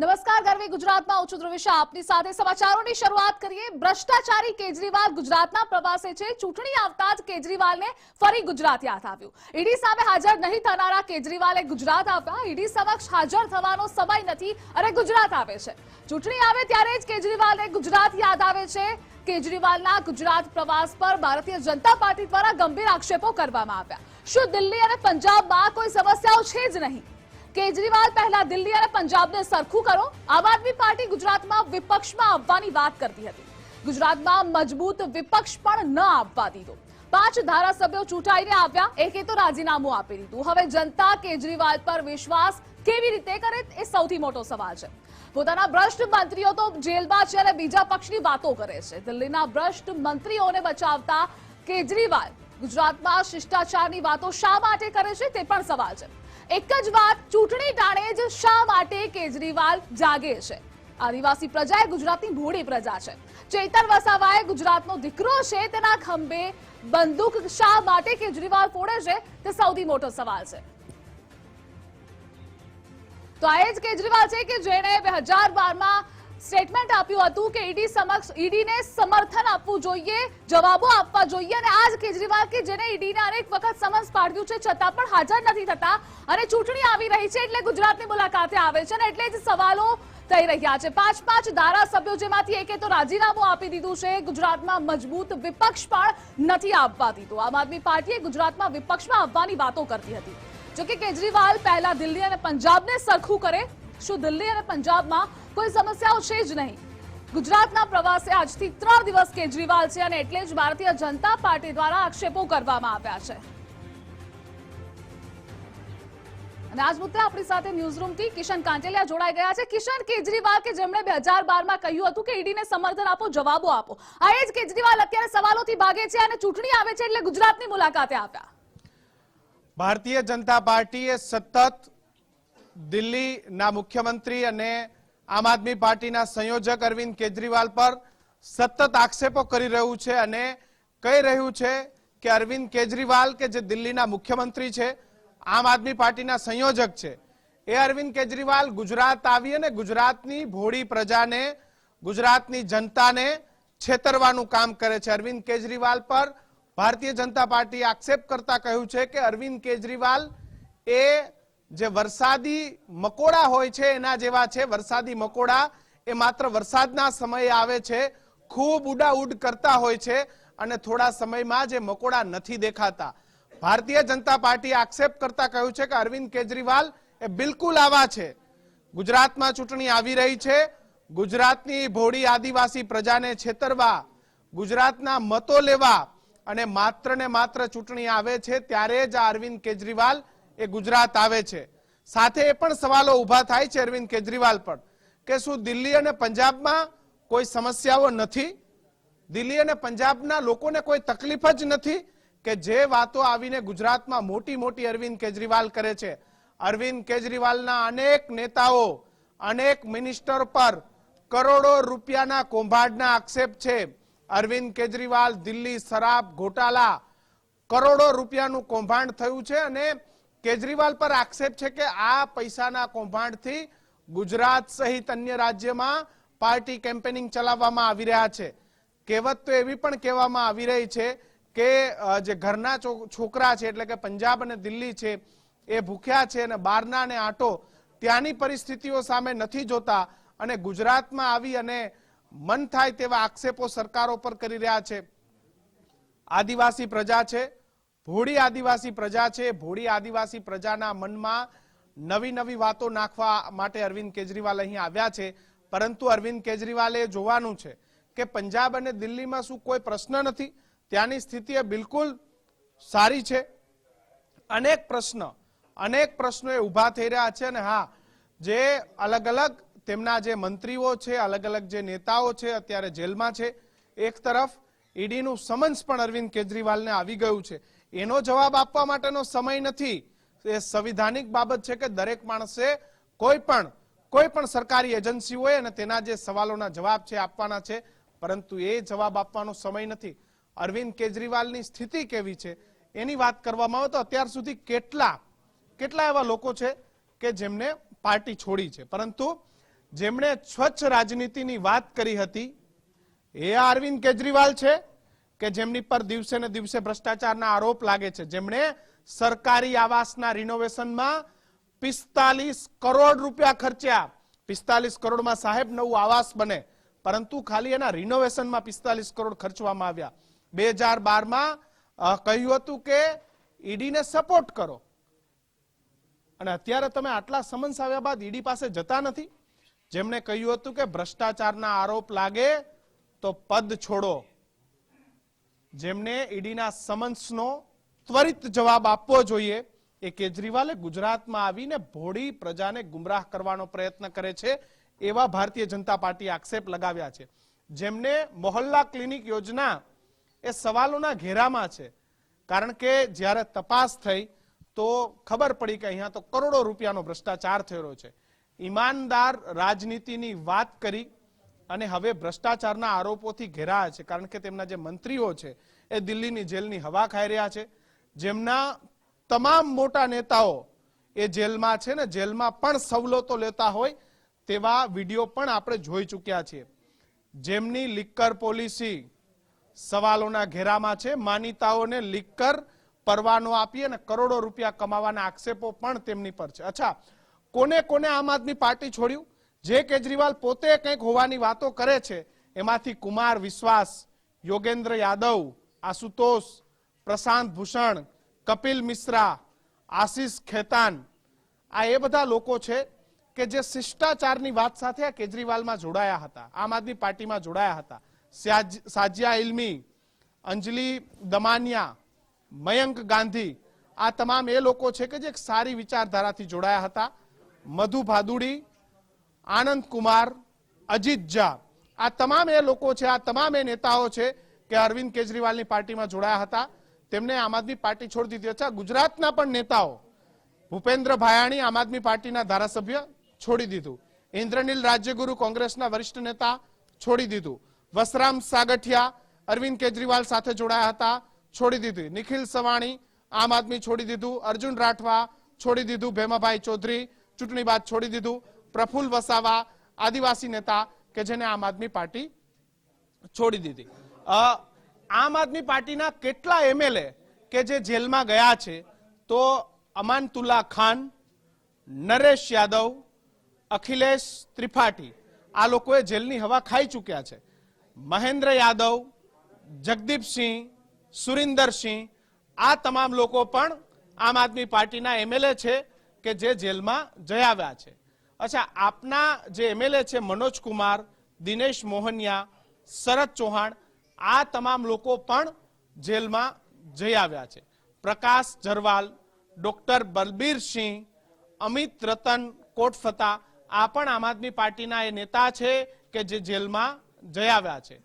નમસ્કાર, ગરવી ગુજરાતમાં ઉચ્ચ ધ્રુવિશા. આપની સાથે સમાચારોની શરૂઆત કરીએ. ભ્રષ્ટાચારી કેજરીવાલ ગુજરાતના પ્રવાસે છે. ચૂંટણી આવતા જ કેજરીવાલને ફરી ગુજરાત યાદ આવ્યું. ઈડી સામે હાજર નહીં થનારા કેજરીવાલે ગુજરાત આવ્યા. ઈડી સમક્ષ હાજર થવાનો સમય નથી અને ગુજરાત આવે છે. ચૂંટણી આવે ત્યારે જ કેજરીવાલને ગુજરાત યાદ આવે છે. કેજરીવાલના ગુજરાત પ્રવાસ પર ભારતીય જનતા પાર્ટી દ્વારા ગંભીર આક્ષેપો કરવામાં આવ્યા. શું દિલ્હી અને પંજાબમાં કોઈ સમસ્યાઓ છે જ નહીં? કેજરીવાલ પહેલા દિલ્હી અને પંજાબને સરખું કરો. આમ આદમી પાર્ટી ગુજરાતમાં વિપક્ષમાં આવવાની વાત કરતી હતી. ગુજરાતમાં મજબૂત વિપક્ષ પણ ન આપવા દીધો. પાંચ ધારાસભ્યો ચૂંટાઈને આવ્યા. એકે તો રાજીનામું આપી દીધું. હવે જનતા કેજરીવાલ પર વિશ્વાસ કેવી રીતે કરે એ સૌથી મોટો સવાલ છે. પોતાના ભ્રષ્ટ મંત્રીઓ તો જેલમાં છે અને બીજા પક્ષની વાતો કરે છે. દિલ્હીના ભ્રષ્ટ મંત્રીઓને બચાવતા કેજરીવાલ ગુજરાતમાં શિષ્ટાચારની વાતો શા માટે કરે છે તે પણ સવાલ છે. એક જ વાત ચૂંટણી ટાણે જ શા માટે કેજરીવાલ જાગે છે? આદિવાસી પ્રજા એ ગુજરાતની ભોળી પ્રજા છે. ચેતન વસાવા એ ગુજરાતનો દીકરો છે, તેના ખંભે બંદૂક શા માટે કેજરીવાલ ફોડે છે? તે સૌથી મોટો સવાલ છે. તો આ એ જ કેજરીવાલ છે કે જેણે બે હજાર બારમાં સ્ટેટમેન્ટ આપ્યું હતું કે ઈડી સમક્ષ ઈડીને સમર્થન આપવું જોઈએ, જવાબો આપવા જોઈએ અને આજ કેજરીવાલ કે જેને ઈડીને અનેક વખત સમન્સ પાડ્યું છે, છતાં પણ હાજર નથી થતા અને ચૂંટણી આવી રહી છે એટલે ગુજરાતની મુલાકાતે આવે છે અને એટલે જ સવાલો થઈ રહ્યા છે. પાંચ પાંચ ધારાસભ્યો જેમાંથી એકે તો રાજીનામું આપી દીધું છે, ગુજરાતમાં મજબૂત વિપક્ષ પણ નથી આપવા દીધું. આમ આદમી પાર્ટીએ ગુજરાતમાં વિપક્ષમાં આવવાની વાતો કરતી હતી. જોકે કેજરીવાલ પહેલા દિલ્હી અને પંજાબને સરખું કરે, શું દિલ્હી અને પંજાબમાં કોઈ સમસ્યાઓ છે જ નહીં. ગુજરાતના પ્રવાસે આજથી ત્રણ દિવસ કેજરીવાલ છે અને એટલે જ ભારતીય જનતા પાર્ટી દ્વારા આક્ષેપો કરવામાં આવ્યા છે. અને આજ મુદ્દે આપણી સાથે ન્યૂઝરૂમથી કિશન કાંટેલિયા જોડાઈ ગયા છે. કિશન, કેજરીવાલ કે જેમણે બે હજાર બારમાં કહ્યું હતું કે ઈડીને સમર્થન આપો, જવાબો આપો. આ એ જ કેજરીવાલ અત્યારે સવાલોથી ભાગે છે અને ચૂંટણી આવે છે એટલે ગુજરાતની મુલાકાતે આવ્યા. ભારતીય જનતા પાર્ટીએ સતત દિલ્હીના મુખ્યમંત્રી અને આમ આદમી પાર્ટીના સંયોજક અરવિંદ કેજરીવાલ પર સતત આક્ષેપો કરી રહ્યું છે અને કહી રહ્યું છે કે અરવિંદ કેજરીવાલ કે જે દિલ્હીના મુખ્યમંત્રી છે, આમ આદમી પાર્ટીના સંયોજક છે. એ અરવિંદ કેજરીવાલ ગુજરાત આવી અને ગુજરાતની ભોળી પ્રજાને, ગુજરાતની જનતાને છેતરવાનું કામ કરે છે. અરવિંદ કેજરીવાલ પર ભારતીય જનતા પાર્ટીએ આક્ષેપ કરતા કહ્યું છે કે અરવિંદ કેજરીવાલ એ જે વરસાદી મકોડા હોય છે, એના જેવા છે. વરસાદી મકોડા એ માત્ર વરસાદના સમયે આવે છે. ખૂબ ઉડાઉડ કરતા હોય છે અને થોડા સમયમાં જે મકોડા નથી દેખાતા. ભારતીય જનતા પાર્ટીએ આક્ષેપ કરતા કહ્યું છે કે અરવિંદ કેજરીવાલ એ બિલકુલ આવા છે. ગુજરાતમાં ચૂંટણી આવી રહી છે. ગુજરાતની ભોળી આદિવાસી પ્રજાને છેતરવા, ગુજરાતના મતો લેવા અને માત્ર ને માત્ર ચૂંટણી આવે છે, ત્યારે જ અરવિંદ કેજરીવાલ એ ગુજરાત આવે છે. સાથે એ પણ સવાલો ઊભા થાય છે અરવિંદ કેજરીવાલ પર, કે શું દિલ્હી અને પંજાબમાં કોઈ સમસ્યાઓ નથી? દિલ્હી અને પંજાબના લોકોને કોઈ તકલીફ જ નથી કે જે વાતો આવીને ગુજરાતમાં મોટી મોટી અરવિંદ કેજરીવાલ કરે છે? અરવિંદ કેજરીવાલના અનેક નેતાઓ, અનેક મિનિસ્ટર પર કરોડો રૂપિયાના કૌભાંડના આક્ષેપ છે. અરવિંદ કેજરીવાલ દિલ્હી, શરાબ, ઘોટાલા કરોડો રૂપિયાનું કૌભાંડ થયું છે અને કેજરીવાલ પર આક્ષેપ છે કે આ પૈસાના કૌભાંડથી ગુજરાત સહિત અન્ય રાજ્યમાં પાર્ટી કેમ્પેનિંગ ચલાવવામાં આવી રહ્યા છે. કહેવત તો એવી પણ કહેવામાં આવી રહી છે કે જે ઘરના છોકરા છે, એટલે કે પંજાબ અને દિલ્હી છે, એ ભૂખ્યા છે અને બારના અને આટો ત્યાંની પરિસ્થિતિઓ સામે નથી જોતા અને ગુજરાતમાં આવી અને મન થાય તેવા આક્ષેપો સરકારો પર કરી રહ્યા છે. આદિવાસી પ્રજા છે ભોળી આદિવાસી પ્રજા છે. ભોળી આદિવાસી પ્રજાના મનમાં નવી નવી વાતો નાખવા માટે અરવિંદ કેજરીવાલ અહીં આવ્યા છે. પરંતુ અરવિંદ કેજરીવાલે જોવાનું છે કે પંજાબ અને દિલ્હીમાં શું કોઈ પ્રશ્ન નથી? ત્યાંની સ્થિતિ બિલકુલ સારી છે. અનેક પ્રશ્ન, અનેક પ્રશ્નો એ ઊભા થઈ રહ્યા છે અને હા, જે અલગ અલગ તેમના જે મંત્રીઓ છે, અલગ અલગ જે નેતાઓ છે, અત્યારે જેલમાં છે. એક તરફ ઈડીનું સમન્સ પણ અરવિંદ કેજરીવાલને આવી ગયું છે. એનો જવાબ આપવા માટેનો સમય નથી. એ સંવિધાનિક બાબત છે કે દરેક માણસે કોઈ પણ કોઈ પણ સરકારી એજન્સી હોય અને તેના જે સવાલોના જવાબ છે આપવાના છે, પરંતુ એ જવાબ આપવાનો સમય નથી. અરવિંદ કેજરીવાલની સ્થિતિ કેવી છે? એની વાત કરવામાં આવે તો અત્યાર સુધી કેટલા કેટલા એવા લોકો છે કે જેમને પાર્ટી છોડી છે? પરંતુ જેમણે સ્વચ્છ રાજનીતિની વાત કરી હતી, એ અરવિંદ કેજરીવાલ છે. કે જેમની પર દિવસે ને દિવસે ભ્રષ્ટાચારના આરોપ લાગે છે. જેમણે સરકારી આવાસના રિનોવેશનમાં પિસ્તાલીસ કરોડ રૂપિયા ખર્ચ્યા. પિસ્તાલીસ કરોડમાં સાહેબ નવું આવાસ બને. પરંતુ ખાલી એના રિનોવેશનમાં પિસ્તાલીસ કરોડ ખર્ચવામાં આવ્યા. બે હજાર બારમાં કહ્યું હતું કે ઈડીને સપોર્ટ કરો. અને અત્યારે તમે આટલા સમન્સ આવ્યા બાદ ઈડી પાસે જતા નથી. જેમણે કહ્યું હતું કે ભ્રષ્ટાચારના આરોપ લાગે તો પદ છોડો. જેમને ઈડીના સમન્સનો ત્વરિત જવાબ આપવો જોઈએ, એ કેજરીવાલે ગુજરાતમાં આવીને ભોળી પ્રજાને ગુમરાહ કરવાનો પ્રયત્ન કરે છે, એવા ભારતીય જનતા પાર્ટી આક્ષેપ લગાવ્યા છે. જેમને મોહલ્લા ક્લિનિક યોજના એ સવાલોના ઘેરામાં છે. કારણ કે જ્યારે તપાસ થઈ, તો ખબર પડી કે અહીંયા તો કરોડો રૂપિયાનો ભ્રષ્ટાચાર થયેલો છે. ઈમાનદાર રાજનીતિની વાત કરી અને હવે ભ્રષ્ટાચારના આરોપોથી ઘેરાયા છે. કારણ કે તેમના જે મંત્રીઓ છે, એ દિલ્હીની જેલની હવા ખાઈ રહ્યા છે. જેમના તમામ મોટા નેતાઓ એ જેલમાં છે ને, જેલમાં પણ સવલતો લેતા હોય તેવા વીડિયો પણ આપણે જોઈ ચૂક્યા છીએ. જેમની લિક્કર પોલિસી સવાલોના ઘેરામાં છે, માનીતાઓને લિક્કર પરવાનો આપી અને કરોડો રૂપિયા કમાવાના આક્ષેપો પણ તેમની પર છે. અચ્છા, કોને કોને આમ આદમી પાર્ટી છોડ્યું? જે કેજરીવાલ પોતે કંઈક હોવાની વાતો કરે છે, એમાંથી કુમાર વિશ્વાસ, યોગેન્દ્ર યાદવ, આશુતોષ, પ્રશાંત ભૂષણ, કપિલ મિશ્રા, આશીષ ખેતાન, આ એ બધા લોકો છે કે જે શિષ્ટાચારની વાત સાથે આ કેજરીવાલમાં જોડાયા હતા, આમ આદમી પાર્ટીમાં જોડાયા હતા. સાજિયા ઇલ્મી, અંજલિ દમાનિયા, મયંક ગાંધી, આ તમામ એ લોકો છે કે જે એક સારી વિચારધારાથી જોડાયા હતા. મધુ ભાદુડી આનંદ કુમાર, અજીત ઝા. આ તમામ એ લોકો છે, આ તમામ એ નેતાઓ છે કે અરવિંદ કેજરીવાલની પાર્ટીમાં જોડાયા હતા. તેમને આમ આદમી પાર્ટી છોડી દીધી. અચ્છા, ગુજરાતના પણ નેતાઓ. ભૂપેન્દ્ર ભાયાણી આમ આદમી પાર્ટીના ધારાસભ્ય છોડી દીધું. ઇન્દ્રનીલ રાજ્યગુરુ કોંગ્રેસના વરિષ્ઠ નેતા છોડી દીધું. વસરામ સાગઠિયા અરવિંદ કેજરીવાલ સાથે જોડાયા હતા, છોડી દીધું. નિખિલ સવાણી આમ આદમી છોડી દીધું. અર્જુન રાઠવા છોડી દીધું. ભેમાભાઈ ચૌધરી ચૂંટણી બાદ છોડી દીધું. પ્રફુલ વસાવા, આદિવાસી નેતા કે જેને આમ આદમી પાર્ટી છોડી દીધી. આમ આદમી પાર્ટીના કેટલા એમએલએ કે જે જેલમાં ગયા છે, તો અમાનતુલ્લા ખાન, નરેશ યાદવ, અખિલેશ ત્રિપાઠી, આ લોકોએ જેલની હવા ખાઈ ચૂક્યા છે. મહેન્દ્ર યાદવ જગદીપસિંહ સુરિન્દરસિંહ આ તમામ લોકો પણ આમ આદમી પાર્ટીના એમએલએ છે કે જે જેલમાં જઈ આવ્યા છે. અચ્છા, આપના જે એમએલએ છે મનોજ કુમાર, દિનેશ મોહનિયા, શરદ ચૌહાણ, આ તમામ લોકો પણ જેલમાં જઈ આવ્યા છે. પ્રકાશ જરવાલ ડોક્ટર બલબીરસિંહ અમિત રતન કોટફતા, આ પણ આમ આદમી પાર્ટીના એ નેતા છે કે જે જેલમાં જઈ આવ્યા છે.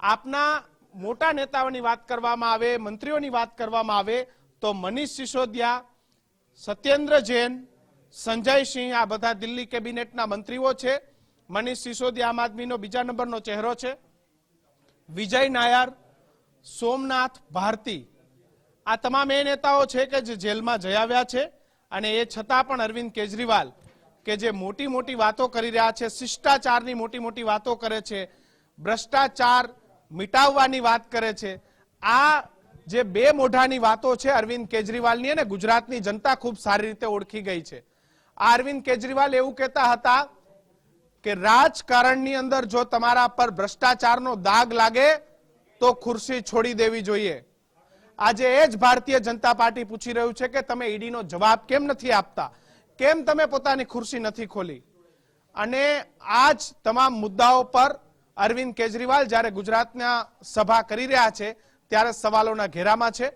આપના મોટા નેતાઓની વાત કરવામાં આવે, મંત્રીઓની વાત કરવામાં આવે તો મનીષ સિસોદિયા, સત્યેન્દ્ર જૈન સંજય સિંહ આ બધા દિલ્હી કેબિનેટના મંત્રીઓ છે. મનીષ સિસોદિયા આમ આદમીનો બીજા નંબરનો ચહેરો છે. વિજય નાયર, સોમનાથ ભારતી આ તમામ એ નેતાઓ છે કે જે જેલમાં જઈ આવ્યા છે અને એ છતાં પણ અરવિંદ કેજરીવાલ કે જે મોટી મોટી વાતો કરી રહ્યા છે, શિષ્ટાચારની મોટી મોટી વાતો કરે છે, ભ્રષ્ટાચાર મિટાવવાની વાત કરે છે. આ જે બે મોઢાની વાતો છે અરવિંદ કેજરીવાલની અને ગુજરાતની જનતા ખૂબ સારી રીતે ઓળખી ગઈ છે. અરવિંદ કેજરીવાલ એવું કહેતા હતા કે રાજકારણની અંદર જો તમારા પર ભ્રષ્ટાચારનો દાગ લાગે, તો ખુરશી છોડી દેવી જોઈએ. આજે એ જ ભારતીય જનતા પાર્ટી પૂછી રહ્યું છે કે તમે ઈડીનો જવાબ કેમ નથી આપતા? કેમ તમે પોતાની ખુરશી નથી ખોલી? અને આ જ તમામ મુદ્દાઓ પર અરવિંદ કેજરીવાલ જ્યારે ગુજરાતના સભા કરી રહ્યા છે, ત્યારે સવાલોના ઘેરામાં છે.